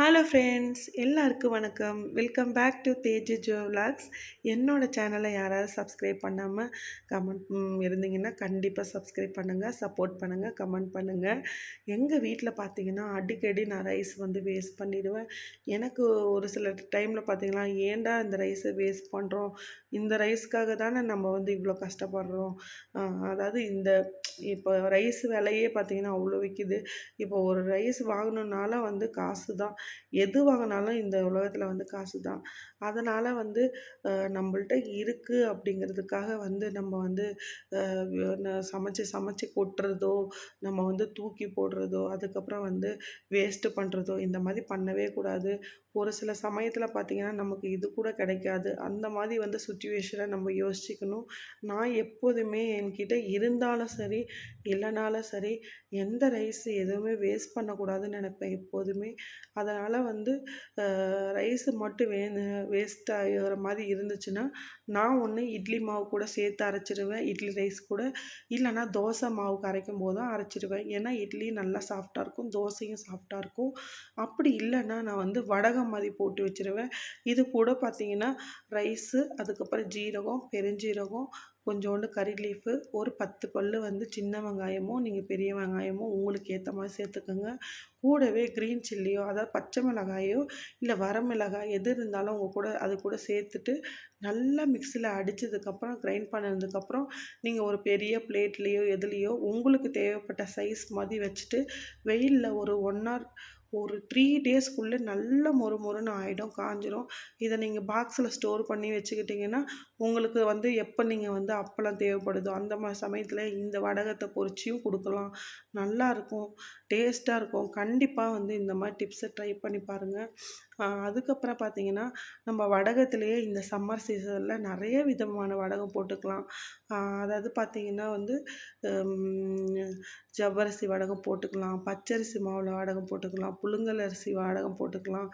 Hello friends எல்லாருக்கும் வணக்கம். Welcome back to Teji Jo vlogs என்னோடய சேனலை யாராவது சப்ஸ்கிரைப் பண்ணாமல் கமெண்ட் இருந்தீங்கன்னா கண்டிப்பாக சப்ஸ்கிரைப் பண்ணுங்கள் சப்போர்ட் பண்ணுங்கள் கமெண்ட் பண்ணுங்கள் எங்கள் வீட்டில் பார்த்தீங்கன்னா அடிக்கடி நான் ரைஸ் வந்து வேஸ்ட் பண்ணிவிடுவேன் எனக்கு ஒரு சில டைமில் பார்த்தீங்கன்னா ஏன்டா இந்த ரைஸை வேஸ்ட் பண்ணுறோம் இந்த ரைஸ்க்காக தானே நம்ம வந்து இவ்வளோ கஷ்டப்படுறோம்? அதாவது இந்த இப்போ ரைஸ் விலையே பார்த்திங்கன்னா அவ்வளோ விற்கிது இப்போ ஒரு ரைஸ் வாங்கணுன்னால வந்து காசு தான். எது வாங்கினாலும் இந்த உலகத்தில் வந்து காசு தான். அதனால் வந்து நம்மள்ட்ட இருக்குது அப்படிங்கிறதுக்காக வந்து நம்ம வந்து சமைச்சு சமைச்சு கொட்டுறதோ நம்ம வந்து தூக்கி போடுறதோ அதுக்கப்புறம் வந்து வேஸ்ட்டு பண்ணுறதோ இந்த மாதிரி பண்ணவே கூடாது. ஒரு சில சமயத்தில் பார்த்திங்கன்னா நமக்கு இது கூட கிடைக்காது. அந்த மாதிரி வந்து சுச்சுவேஷனை நம்ம யோசிச்சுக்கணும். நான் எப்போதுமே என்கிட்ட இருந்தாலும் சரி இல்லைனாலும் சரி எந்த ரைஸ் எதுவுமே வேஸ்ட் பண்ணக்கூடாதுன்னு நினைப்பேன் எப்போதுமே. அதனால் வந்து ரைஸு மட்டும் வே வேஸ்ட் ஆகிற மாதிரி இருந்துச்சுன்னா நான் ஒன்று இட்லி மாவு கூட சேர்த்து அரைச்சிடுவேன் இட்லி ரைஸ் கூட. இல்லைனா தோசை மாவுக்கு அரைக்கும் போதும் அரைச்சிடுவேன் ஏன்னா இட்லி நல்லா சாஃப்டாக இருக்கும் தோசையும் சாஃப்டாக இருக்கும். அப்படி இல்லைன்னா நான் வந்து வடகம் மாதிரி போட்டு வச்சுருவேன். இது கூட பார்த்திங்கன்னா ரைஸு அதுக்கப்புறம் ஜீரகம் பெருஞ்சீரகம் கொஞ்சோண்டு கறி லீஃபு ஒரு பத்து பல் வந்து சின்ன வெங்காயமோ நீங்கள் பெரிய வெங்காயமோ உங்களுக்கு ஏற்ற மாதிரி சேர்த்துக்கோங்க. கூடவே க்ரீன் சில்லியோ அதாவது பச்சை மிளகாயோ இல்லை வரமிளகாய் எது இருந்தாலும் உங்கள் கூட அது கூட சேர்த்துட்டு நல்லா மிக்சியில் அடித்ததுக்கப்புறம் கிரைண்ட் பண்ணதுக்கப்புறம் நீங்கள் ஒரு பெரிய பிளேட்லேயோ எதுலேயோ உங்களுக்கு தேவைப்பட்ட சைஸ் மாதிரி வச்சுட்டு வெயிலில் ஒரு ஒன் ஹவர் ஒரு த்ரீ டேஸ்க்குள்ளே நல்ல மொறு மொறுன்னு ஆகிடும் காஞ்சிரும். இதை நீங்கள் பாக்ஸில் ஸ்டோர் பண்ணி வச்சுக்கிட்டிங்கன்னா உங்களுக்கு வந்து எப்போ நீங்கள் வந்து அப்பளம் தேவைப்படுதோ அந்த மாதிரி சமயத்தில் இந்த வடகத்தை பொறிச்சியும் கொடுக்கலாம். நல்லாயிருக்கும் டேஸ்ட்டாக இருக்கும். கண் கண்டிப்பாக வந்து இந்த மாதிரி டிப்ஸை ட்ரை பண்ணி பாருங்கள் அதுக்கப்புறம் பார்த்தீங்கன்னா நம்ம வடகத்துலேயே இந்த சம்மர் சீசனில் நிறைய விதமான வடகம் போட்டுக்கலாம். அதாவது பார்த்திங்கன்னா வந்து ஜவ்வரிசி வடகம் போட்டுக்கலாம் பச்சரிசி மாவில் வடகம் போட்டுக்கலாம் புழுங்கல் அரிசி வடகம் போட்டுக்கலாம்.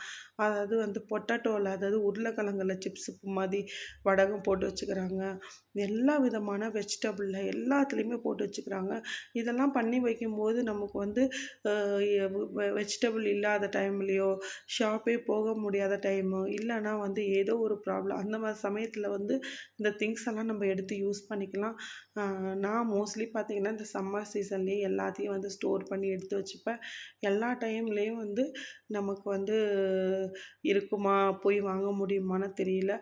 அதாவது வந்து பொட்டாட்டோவில் அதாவது உருளைக்கிழங்குல சிப்ஸு மாதிரி வடகம் போட்டு வச்சுக்கிறாங்க. எல்லா விதமான வெஜிடபிளில் எல்லாத்துலேயுமே போட்டு வச்சுக்கிறாங்க. இதெல்லாம் பண்ணி வைக்கும்போது நமக்கு வந்து வெஜிடபிள் இல்லாத டைம்லேயோ ஷாப்பே போக முடியாத டைமோ இல்லைன்னா வந்து ஏதோ ஒரு ப்ராப்ளம் அந்த மாதிரி சமயத்தில் வந்து இந்த திங்ஸ் எல்லாம் நம்ம எடுத்து யூஸ் பண்ணிக்கலாம். நான் மோஸ்ட்லி பார்த்திங்கன்னா இந்த சம்மர் சீசன்லேயே எல்லாத்தையும் வந்து ஸ்டோர் பண்ணி எடுத்து வச்சுப்பேன். எல்லா டைம்லேயும் வந்து நமக்கு வந்து இருக்குமா போய் வாங்க முடியுமான்னு தெரியல.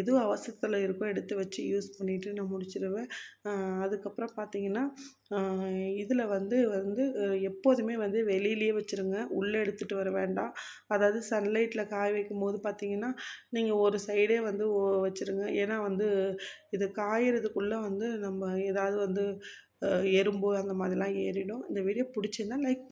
எது அவசரத்தில் இருக்கோ எடுத்து வச்சு யூஸ் பண்ணிவிட்டு நான் முடிச்சிடுவேன் அதுக்கப்புறம் பார்த்திங்கன்னா இதில் வந்து வந்து எப்போதுமே வந்து வெளியிலேயே வச்சுருங்க. உள்ளே எடுத்துகிட்டு வர வேண்டாம். அதாவது சன்லைட்டில் காய வைக்கும் போது பார்த்திங்கன்னா நீங்கள் ஒரு சைடே வந்து வச்சுருங்க. ஏன்னா வந்து இது காயறதுக்குள்ளே வந்து நம்ம ஏதாவது வந்து எறும்பு அந்த மாதிரிலாம் ஏறிடும். இந்த வீடியோ பிடிச்சிருந்தா லைக்